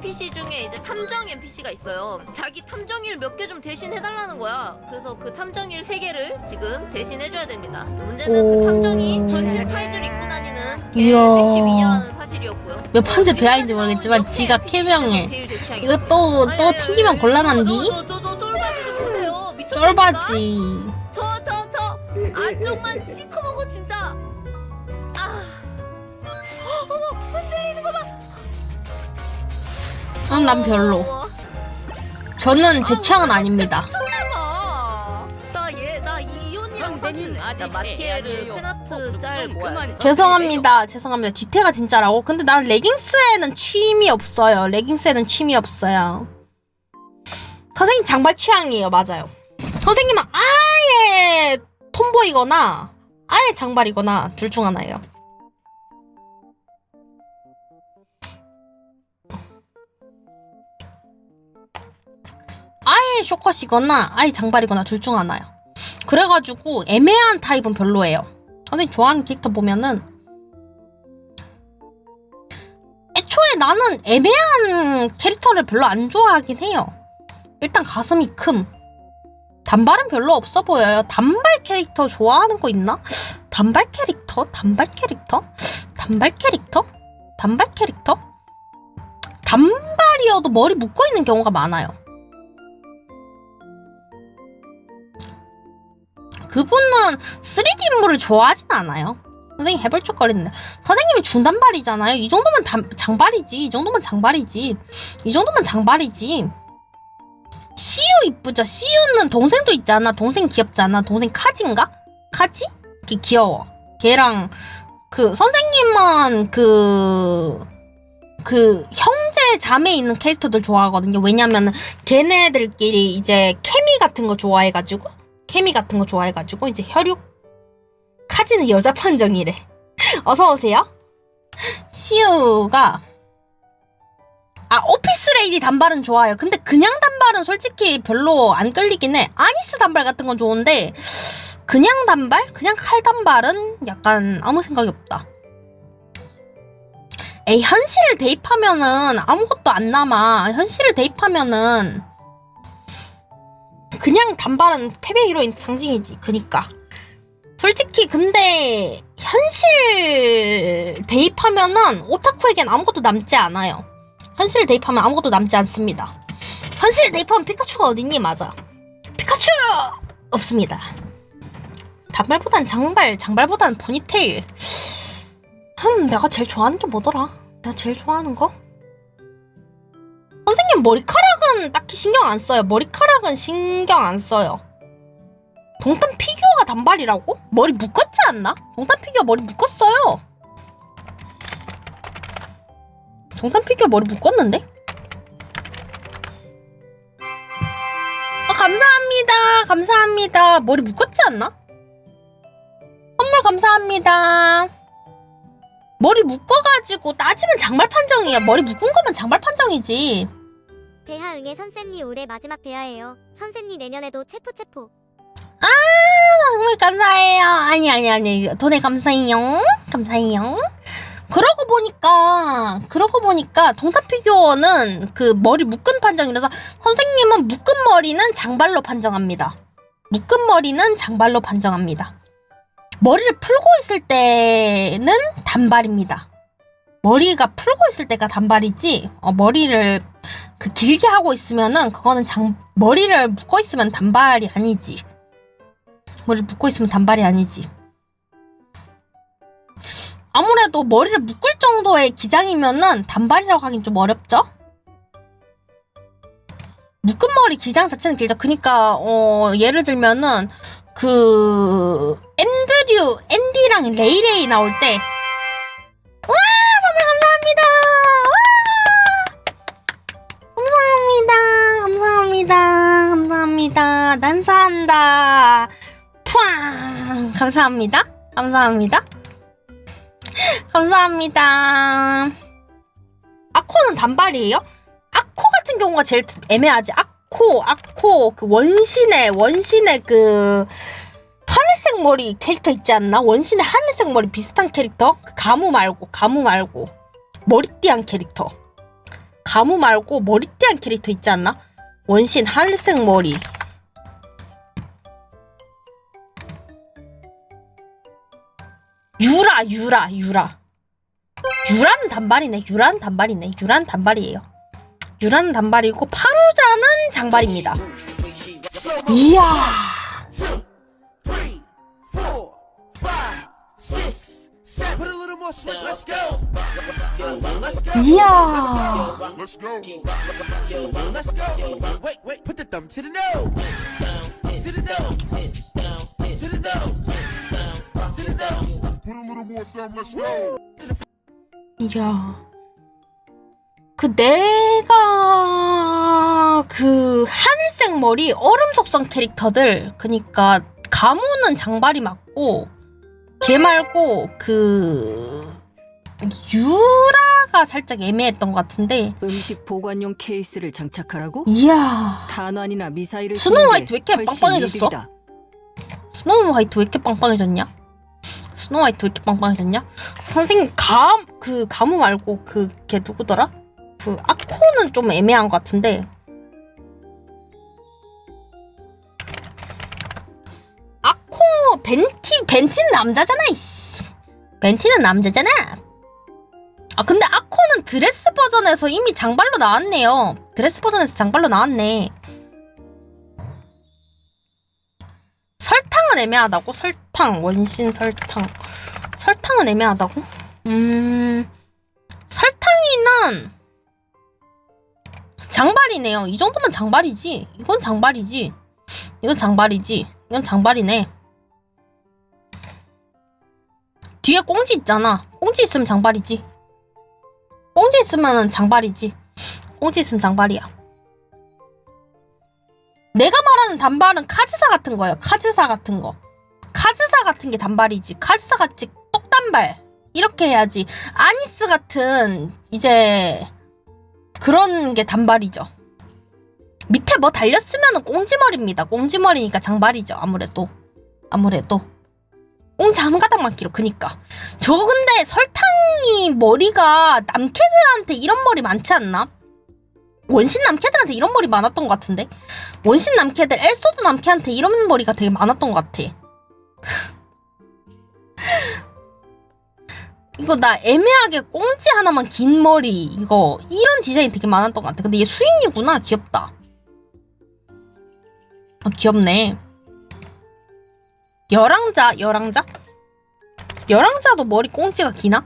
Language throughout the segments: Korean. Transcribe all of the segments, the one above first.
NPC 중에 이제 탐정 NPC가 있어요. 자기 탐정일 몇 개 좀 대신 해달라는 거야. 그래서 그 탐정일 세 개를 지금 대신 해줘야 됩니다. 문제는 오. 그 탐정이 전신 타이즈를 입고 다니는 개 이야. 느낌이냐라는 사실이었고요. 몇 어, 대화인지 지금까지 모르겠지만 지가 캐명해. 이거 또, 또 아니, 곤란한디? 저, 쫄바지를 보세요. 미쳤습니까? 쫄바지. 저, 저, 저 안쪽만 시 음, 난 별로. 어, 저는 제 아, 취향은 아닙니다. 미쳤나봐. 나 얘, 나 이온이랑 선생님, 사귈래. 아직 나 마티에르 새 페나트 아니에요. 짤좀 뭐야? 그만. 죄송합니다. 죄송합니다. 뒤태가 진짜라고? 근데 난 레깅스에는 취미 없어요. 레깅스에는 취미 없어요. 선생님 장발 취향이에요. 맞아요. 선생님은 아예 톰보이거나 아예 장발이거나 둘 중 하나예요. 아예 쇼컷이거나 아예 장발이거나 둘 중 하나요. 그래가지고 애매한 타입은 별로예요. 선생님 좋아하는 캐릭터 보면은 애초에 나는 애매한 캐릭터를 별로 안 좋아하긴 해요. 일단 가슴이 큼. 단발은 별로 없어 보여요. 단발 캐릭터 좋아하는 거 있나? 단발 캐릭터? 단발 캐릭터? 단발 캐릭터? 단발 캐릭터? 단발이어도 머리 묶어 있는 경우가 많아요. 그분은 3D 인물을 좋아하진 않아요. 선생님 해벌쭉거리는데 선생님이 중단발이잖아요. 이 정도면 단, 장발이지. 이 정도면 장발이지. 이 정도면 장발이지. 시우 이쁘죠. 시우는 동생도 있잖아. 동생 귀엽잖아. 동생 카지인가? 카지? 걔 귀여워. 걔랑 그 선생님은 그. 그 형제 자매 있는 캐릭터들 좋아하거든요. 왜냐면 걔네들끼리 이제 케미 같은 거 좋아해가지고 케미 같은 거 좋아해가지고 이제 혈육 카지는 여자 판정이래. 어서 오세요. 시우가 아 오피스 레이디 단발은 좋아요. 근데 그냥 단발은 솔직히 별로 안 끌리긴 해. 아니스 단발 같은 건 좋은데 그냥 단발, 그냥 칼 단발은 약간 아무 생각이 없다. 에이 현실을 대입하면은 아무것도 안 남아. 현실을 대입하면은 그냥 단발은 패배 히로인 상징이지. 그니까. 솔직히 근데 현실 대입하면은 오타쿠에겐 아무것도 남지 않아요. 현실 대입하면 아무것도 남지 않습니다. 현실 대입하면 피카츄가 어딨니? 맞아. 피카츄! 없습니다. 단발보단 장발, 장발보단 포니테일. 흠, 내가 제일 좋아하는 게 뭐더라? 내가 제일 좋아하는 거? 선생님 머리카락 은 딱히 신경 안 써요. 머리카락은 신경 안 써요. 동탄 피규어가 단발이라고? 머리 묶었지 않나? 동탄 피규어 머리 묶었어요. 동탄 피규어 머리 묶었는데? 아, 감사합니다. 감사합니다. 머리 묶었지 않나? 선물 감사합니다. 머리 묶어가지고 따지면 장발 판정이야. 머리 묶은 거면 장발 판정이지. 대하응의 선생님 올해 마지막 대하예요. 선생님 내년에도 체포 체포. 정말 감사해요. 아니 아니 아니 돈에 감사해요. 감사해요. 그러고 보니까 그러고 보니까 동탑 피규어는 그 머리 묶은 판정이라서 선생님은 묶은 머리는 장발로 판정합니다. 묶은 머리는 장발로 판정합니다. 머리를 풀고 있을 때는 단발입니다. 머리가 풀고 있을 때가 단발이지 어, 머리를 그 길게 하고 있으면은 그거는 장 머리를 묶고 있으면 단발이 아니지. 머리를 묶고 있으면 단발이 아니지. 아무래도 머리를 묶을 정도의 기장이면은 단발이라고 하긴 좀 어렵죠? 묶은 머리 기장 자체는 길죠. 그니까, 어, 예를 들면은, 그, 앤드류, 앤디랑 레이레이 나올 때, 와! 선물 감사합니다! 감사합니다. 감사합니다. 난사한다. 푸앙! 감사합니다. 감사합니다. 감사합니다. 아코는 단발이에요? 아코 같은 경우가 제일 애매하지. 아코, 아코, 그 원신의, 원신의 그, 하늘색 머리 캐릭터 있지 않나? 원신의 하늘색 머리 비슷한 캐릭터? 그 가무 말고, 가무 말고. 머리띠한 캐릭터. 가무 말고 머리띠한 캐릭터 있지 않나? 원신 하늘색 머리. 유라, 유라, 유라. 유라는 단발이네. 유라는 단발이네. 유라는 단발이에요. 유라는 단발이고 파루자는 장발입니다. 이야. 이야. 이야. 그 내가 그 하늘색 머리 얼음 속성 캐릭터들 그니까 가무는 장발이 맞고 걔 말고 그 유라가 살짝 애매했던 것 같은데 음식 보관용 케이스를 장착하라고? 이야 탄환이나 미사일을 스노우 쏘는 게 화이트 왜 이렇게 훨씬 빵빵해졌어? 이득이다. 스노우 화이트 왜 이렇게 빵빵해졌냐? 스노우 화이트 왜 이렇게 빵빵해졌냐? 선생님 감 그 가무 말고 그 걔 누구더라? 그 아코는 좀 애매한 것 같은데 벤티 벤티는 남자잖아 이씨 벤티는 남자잖아 아 근데 아코는 드레스 버전에서 이미 장발로 나왔네요 드레스 버전에서 장발로 나왔네 설탕은 애매하다고? 설탕, 원신 설탕. 설탕은 애매하다고? 음, 설탕이는 장발이네요. 이 정도면 장발이지. 이건 장발이지. 이건 장발이지. 이건 장발이네. 뒤에 꽁지 있잖아. 꽁지 있으면 장발이지. 꽁지 있으면 장발이지. 꽁지 있으면 장발이야. 내가 말하는 단발은 카즈사 같은 거예요. 카즈사 같은 거. 카즈사 같은 게 단발이지. 카즈사 같이 똑단발. 이렇게 해야지. 아니스 같은 이제 그런 게 단발이죠. 밑에 뭐 달렸으면 꽁지머리입니다. 꽁지머리니까 장발이죠. 아무래도. 아무래도. 꽁지 한 가닥만 길어. 그니까. 저 근데 설탕이 머리가 남캐들한테 이런 머리 많지 않나? 원신 남캐들한테 이런 머리 많았던 것 같은데? 원신 남캐들 엘소드 남캐한테 이런 머리가 되게 많았던 것 같아. 이거 나 애매하게 꽁지 하나만 긴 머리 이거 이런 디자인 되게 많았던 것 같아. 근데 얘 수인이구나. 귀엽다. 아, 귀엽네. 열왕자, 열왕자? 열왕자도 머리 꽁지가 기나?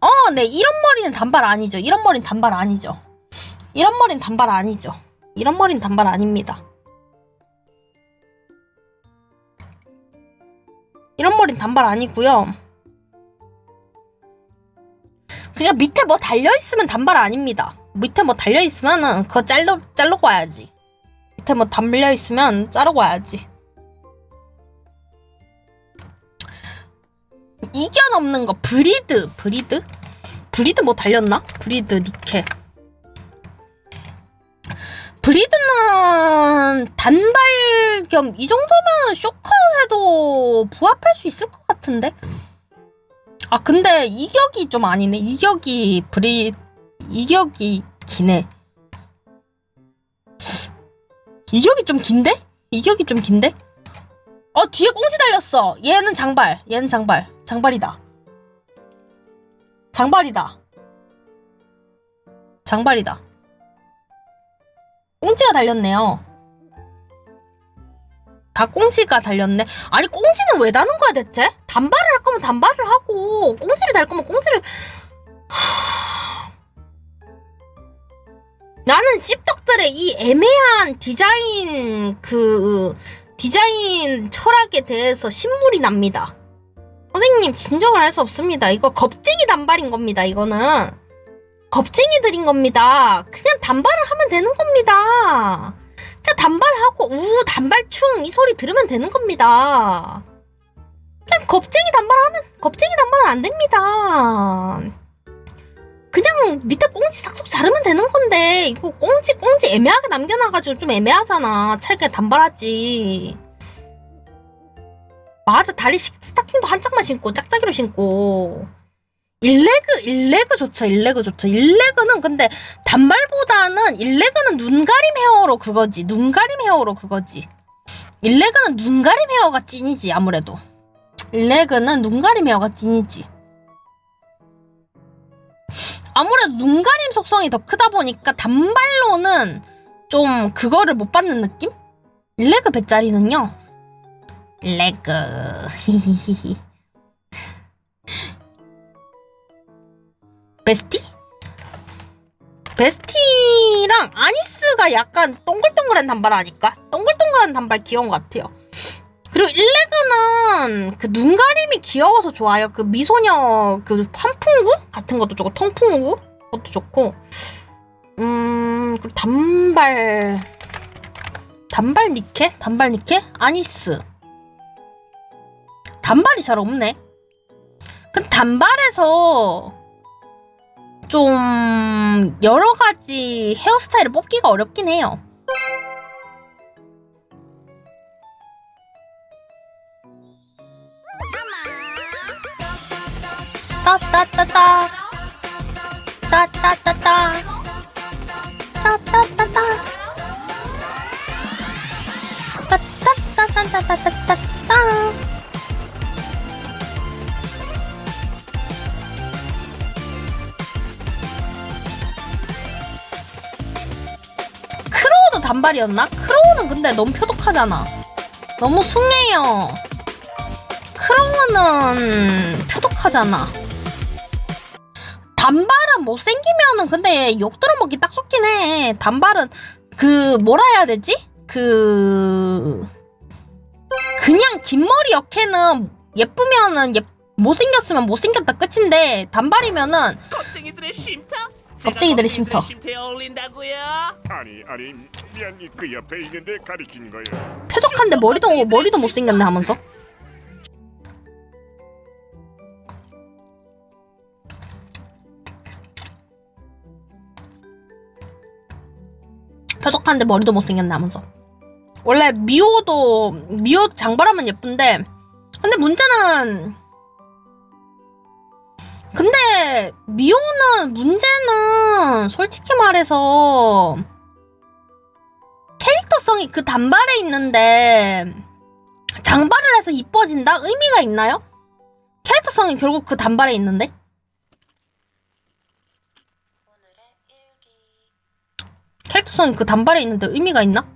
어, 네, 이런 머리는 단발 아니죠. 이런 머리는 단발 아니죠. 이런 머리는 단발 아니죠. 이런 머리는 단발 아닙니다. 이런 머리는 단발 아니고요. 그냥 밑에 뭐 달려 있으면 단발 아닙니다. 밑에 뭐 달려 있으면은 그거 잘르 자르고 와야지. 밑에 뭐 달려 있으면 자르고 와야지. 이견 없는 거 브리드 브리드? 브리드 뭐 달렸나? 브리드 니케. 브리드는 단발 겸 이 정도면 쇼컷 해도 부합할 수 있을 것 같은데? 아 근데 이격이 좀 아니네. 이격이 브리 이격이 기네. 이격이 좀 긴데? 이격이 좀 긴데? 어 뒤에 꽁지 달렸어. 얘는 장발 얘는 장발 장발이다. 장발이다. 장발이다. 꽁지가 달렸네요. 다 꽁지가 달렸네. 아니 꽁지는 왜 다는 거야 대체? 단발을 할 거면 단발을 하고 꽁지를 달 거면 꽁지를. 하... 나는 씹덕들의 이 애매한 디자인 그 디자인 철학에 대해서 신물이 납니다. 선생님 진정을 할 수 없습니다. 이거 겁쟁이 단발인 겁니다. 이거는 겁쟁이들인 겁니다. 그냥 단발을 하면 되는 겁니다. 그냥 단발하고 우 단발충 이 소리 들으면 되는 겁니다. 그냥 겁쟁이 단발하면 겁쟁이 단발은 안 됩니다. 그냥 밑에 꽁지 싹둑 자르면 되는 건데 이거 꽁지 꽁지 애매하게 남겨놔가지고 좀 애매하잖아. 그냥 단발하지. 맞아. 다리 시- 스타킹도 한 짝만 신고 짝짝이로 신고. 일레그 일레그 좋죠 일레그 좋죠 일레그는 근데 단발보다는 일레그는 눈가림 헤어로 그거지. 눈가림 헤어로 그거지. 일레그는 눈가림 헤어가 찐이지 아무래도. 일레그는 눈가림 헤어가 찐이지. 아무래도 눈가림 속성이 더 크다 보니까 단발로는 좀 그거를 못 받는 느낌? 일레그 배짜리는요? 일 히히히히 베스티? 베스티랑 아니스가 약간 동글동글한 단발 아닐까? 동글동글한 단발 귀여운 것 같아요. 그리고 일레그는 그 눈 가림이 귀여워서 좋아요. 그 미소녀 그 환풍구 같은 것도 좋고 통풍구 그것도 좋고 음 그리고 단발 단발 니케? 단발 니케? 아니스 단발이 잘 없네. 그 단발에서 좀 여러 가지 헤어스타일을 뽑기가 어렵긴 해요. 따따따따 따따따따 따따따따 따따따따따따따 단발이었나? 크로우는 근데 너무 표독하잖아. 너무 숭해요. 크로우는 표독하잖아. 단발은 못생기면은 근데 욕 들어먹기 딱 좋긴 해. 단발은 그 뭐라 해야 되지? 그 그냥 긴 머리 역해는 예쁘면은 예 못생겼으면 못생겼다 끝인데 단발이면은 겁쟁이들의 쉼터? 겁쟁이들의 쉼터. 쉼터에 어울린다고요? 아니 아니 미안 그 옆에 있는데 가리킨 거야. 표독한데 머리도 머리도 못생겼네 하면서 표독한데 머리도 못생겼네 하면서 원래 미호도 미호 장발하면 예쁜데 근데 문제는 근데 미호는 문제는 솔직히 말해서 캐릭터성이 그 단발에 있는데 장발을 해서 이뻐진다? 의미가 있나요? 캐릭터성이 결국 그 단발에 있는데? 캐릭터성이 그 단발에 있는데 의미가 있나?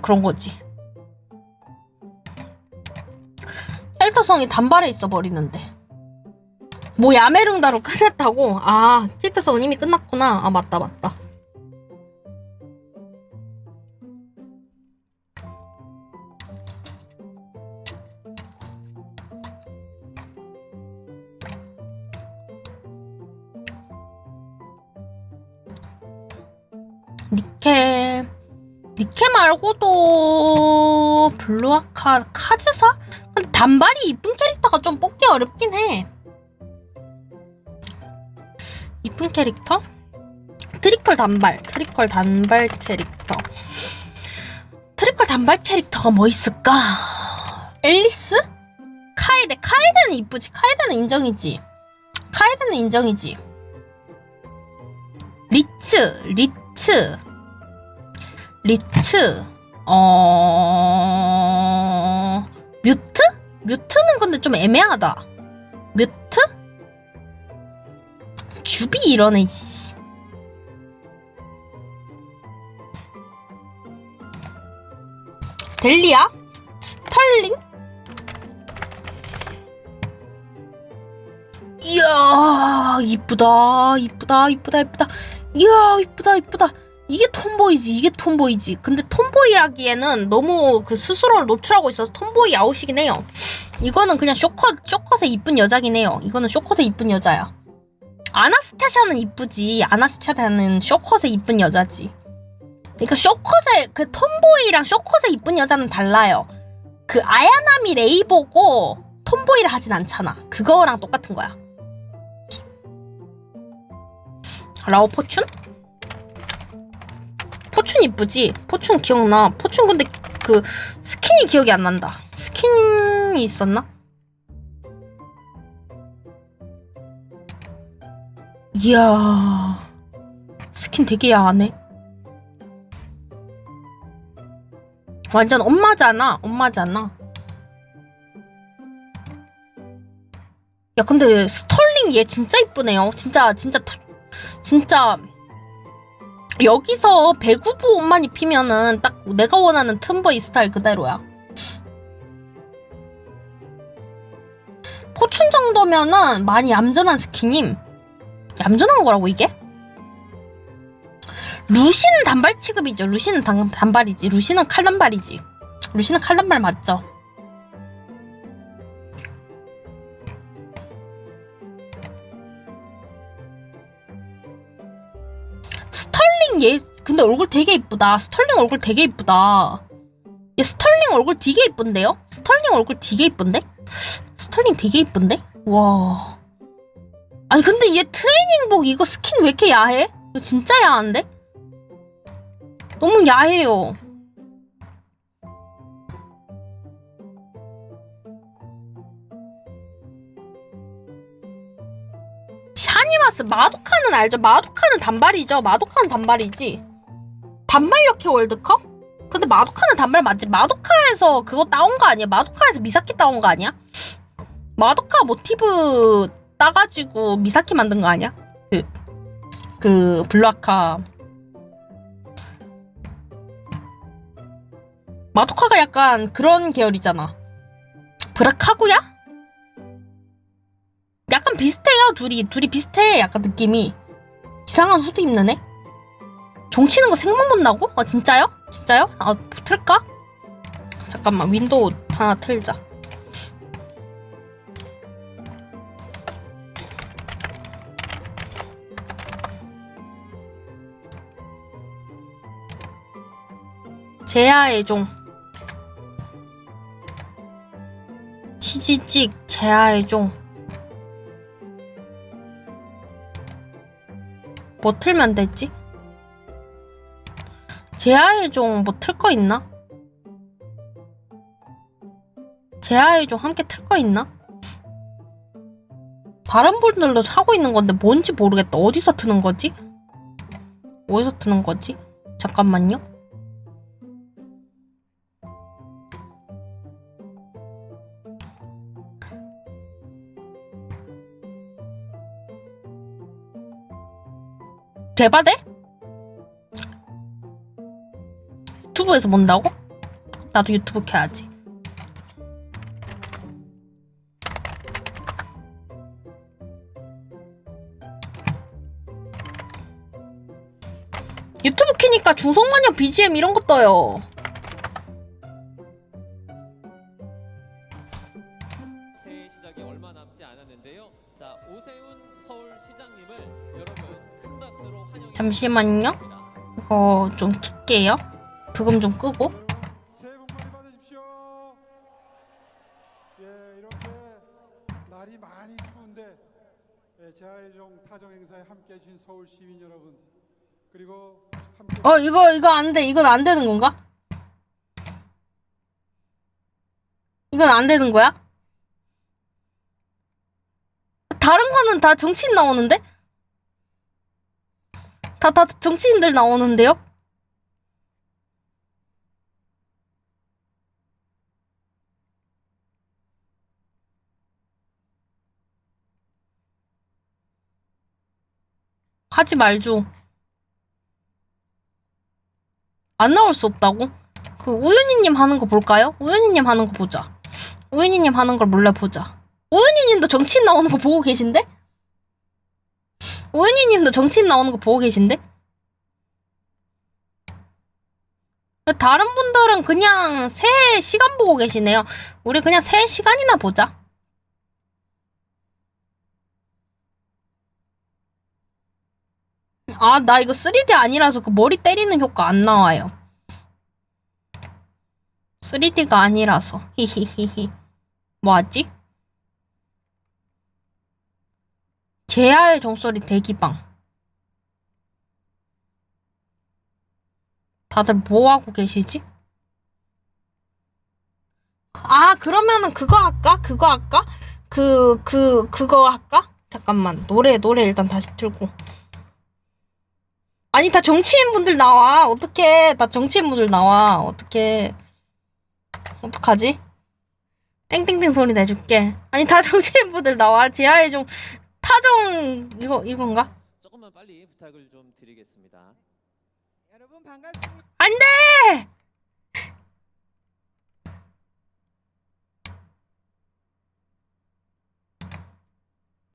그런 거지. 캐릭터성이 단발에 있어 버리는데. 뭐 야메릉다로 끝냈다고? 아, 캐릭터성은 이미 끝났구나. 아, 맞다, 맞다. 니케 니케 말고도 블루아카 카즈사? 근데 단발이 이쁜 캐릭터가 좀 뽑기 어렵긴 해 이쁜 캐릭터? 트리컬 단발 트리컬 단발 캐릭터 트리컬 단발 캐릭터가 뭐 있을까? 앨리스? 카에데 카에데는 이쁘지 카에데는 인정이지 카에데는 인정이지 리츠 리츠 리츠 어 뮤트? 뮤트는 근데 좀 애매하다 규비 이러네 씨. 델리아? 스털링? 이야 이쁘다 이쁘다 이쁘다 이쁘다 이야 이쁘다 이쁘다 이게 톰보이지 이게 톰보이지 근데 톰보이라기에는 너무 그 스스로를 노출하고 있어서 톰보이 아웃이긴 해요 이거는 그냥 쇼컷 쇼컷의 이쁜 여자긴 해요 이거는 쇼컷의 이쁜 여자야 아나스타샤는 이쁘지 아나스타샤는 쇼컷의 이쁜 여자지 그러니까 쇼컷의 그 톰보이랑 쇼컷의 이쁜 여자는 달라요 그 아야나미 레이보고 톰보이를 하진 않잖아 그거랑 똑같은 거야 라오 포춘? 포춘 이쁘지? 포춘 기억나. 포춘 근데 그 스킨이 기억이 안 난다. 스킨이 있었나? 이야 스킨 되게 야하네. 완전 엄마잖아 엄마잖아. 야 근데 스털링 얘 진짜 이쁘네요. 진짜 진짜 토- 진짜 여기서 배구부 옷만 입히면은 딱 내가 원하는 틈보이 스타일 그대로야. 포춘 정도면은 많이 얌전한 스킨임 얌전한 거라고 이게? 루시는 단발 취급이죠. 루시는 단, 단발이지. 루시는 칼단발이지. 루시는 칼단발 맞죠? 스털링 얘 근데 얼굴 되게 이쁘다. 스털링 얼굴 되게 이쁘다. 얘 스털링 얼굴 되게 이쁜데요? 스털링 얼굴 되게 이쁜데? 스털링 되게 이쁜데? 와. 아니 근데 얘 트레이닝복 이거 스킨 왜 이렇게 야해? 이거 진짜 야한데? 너무 야해요. 샤니마스 마도카는 알죠? 마도카는 단발이죠. 마도카는 단발이지. 단발 이렇게 월드컵? 근데 마도카는 단발 맞지? 마도카에서 그거 따온 거 아니야? 마도카에서 미사키 따온 거 아니야? 마도카 모티브 따가지고 미사키 만든 거 아니야? 그, 그, 블루아카. 마도카가 약간 그런 계열이잖아. 브라카구야? 약간 비슷해요, 둘이. 둘이 비슷해, 약간 느낌이. 이상한 후드 입는 애? 종치는 거 생각 못 나고? 아, 진짜요? 진짜요? 아, 틀까? 잠깐만, 윈도우 하나 틀자. 제아의 종 치지찍 제아의 종 뭐 틀면 되지? 제아의 종 뭐 틀 거 있나? 제아의 종 함께 틀 거 있나? 다른 분들도 사고 있는 건데 뭔지 모르겠다. 어디서 트는 거지? 어디서 트는 거지? 잠깐만요. 대바대? 유튜브에서 본다고? 나도 유튜브 켜야지. 유튜브 키니까 중성마녀 BGM 이런 거 떠요. 잠시만요. 이거 좀 킬게요. 부금 좀 끄고. 어 이거 이거 안 돼. 이건 안 되는 건가? 이건 안 되는 거야? 다른 거는 다 정치인 나오는데? 다 다 정치인들 나오는데요? 하지 말죠. 안 나올 수 없다고? 그 우윤희님 하는 거 볼까요? 우윤희님 하는 거 보자. 우윤희님 하는 걸 몰래 보자. 우윤희님도 정치인 나오는 거 보고 계신데? 우윤희님도 정치인 나오는 거 보고 계신데? 다른 분들은 그냥 새 시간 보고 계시네요. 우리 그냥 새 시간이나 보자. 아, 나 이거 3D 아니라서 그 머리 때리는 효과 안 나와요. 3D가 아니라서. 히히히히. 뭐하지? 제아의 종소리 대기방. 다들 뭐 하고 계시지? 아, 그러면은 그거 할까? 그거 할까? 그, 그, 그거 할까? 잠깐만 노래 노래 일단 다시 틀고 아니 다 정치인 분들 나와 어떡해 다 정치인 분들 나와 어떡해 어떡하지 땡땡땡 소리 내줄게 아니 다 정치인 분들 나와 지하에 좀 타정 이거 이건가? 조금만 빨리 부탁을 좀 드리겠습니다. 안돼